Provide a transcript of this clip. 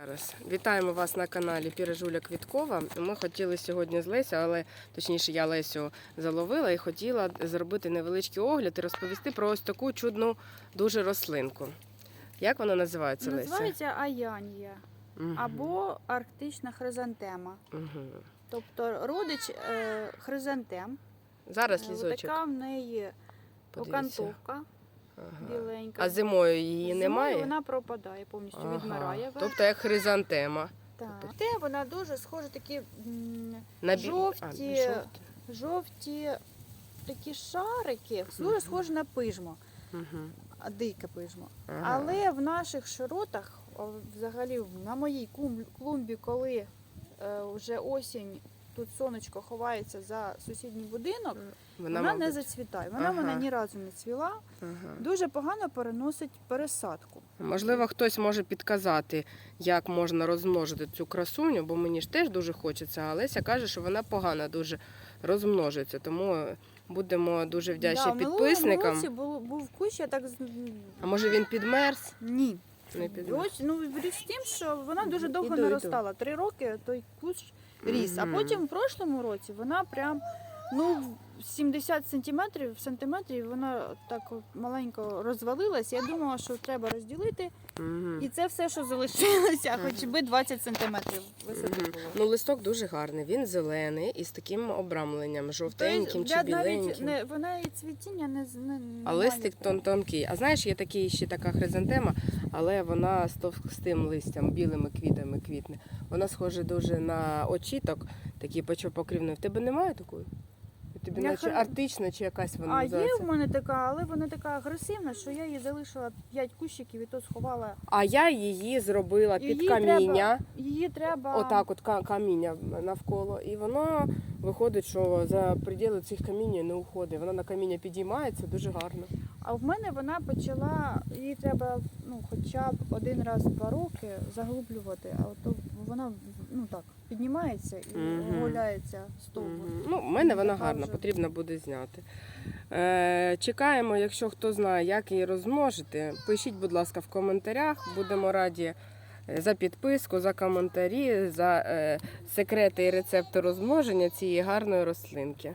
Зараз вітаємо вас на каналі Пірежуля Квіткова. Ми хотіли сьогодні з Лесю, але точніше я Лесю заловила і хотіла зробити невеличкий огляд і розповісти про ось таку чудну дуже рослинку. Як вона називається, Леся? Називається аянія Мгм. або арктична хризантема. Мгм. Тобто родич е, хризантем. Зараз Е, лізочок. Така в неї окантовка. Біленька. А зимою її Зимою немає? Вона пропадає, повністю Ага. відмирає. Тобто як хризантема. Так. Те вона дуже схожа такі м, На бі- Жовті. А, жовті. жовті такі шарики, дуже схожі на пижмо, Мгм. а дике пижмо. Ага. Але в наших широтах, о, взагалі на моїй клум- клумбі, коли е, вже осінь, тут сонечко ховається за сусідній будинок, вона, не зацвітає. Вона Ага. мене ні разу не цвіла. ага. Дуже погано переносить пересадку. Можливо, хтось може підказати, як можна розмножити цю красуню, бо мені ж теж дуже хочеться. А Леся каже, що вона погано дуже розмножується. Тому будемо дуже вдячні Да, підписникам. році був, був кущ, я так А може він підмерз? ні. Не підмерз. Ось, ну, річ тим, що вона дуже довго Іду, іду. наростала. Три роки той кущ ріс. А потім в прошлому році вона прям ну 70 сантиметрів сантиметрів вона так маленько розвалилась. Я думала, що треба розділити, Мгм. і це все, що залишилося, хоч би 20 сантиметрів висоти Мгм. було. Ну, листок дуже гарний. Він зелений і з таким обрамленням, жовтеньким чи Тобто, я навіть біленьким. не вона і цвітіння не з- не А немає листик тон тонкий. А знаєш, є такий ще така хризантема, але вона з товстим листям, білими квітами квітне. Вона схожа дуже на очіток, такий почопокрівний. В тебе немає такої? Я наче хр- артична чи якась вона А є називається? в мене така, але вона така агресивна, що я її залишила 5 кущиків і то сховала. А я її зробила під Її каміння. Її треба Отак, от ка- каміння навколо, і воно виходить, що за приділи цих каміння не уходить. Вона на каміння підіймається дуже гарно. А в мене вона почала, її треба ну, хоча б один раз в два роки заглублювати, а от то вона ну так піднімається і Мгм. гуляється стовбур. Мгм. Ну, в мене вона Така гарна, вже. потрібно буде зняти. Е, чекаємо, якщо хто знає, як її розмножити. Пишіть, будь ласка, в коментарях. Будемо раді е, за підписку, за коментарі, за е, секрети і рецепти розмноження цієї гарної рослинки.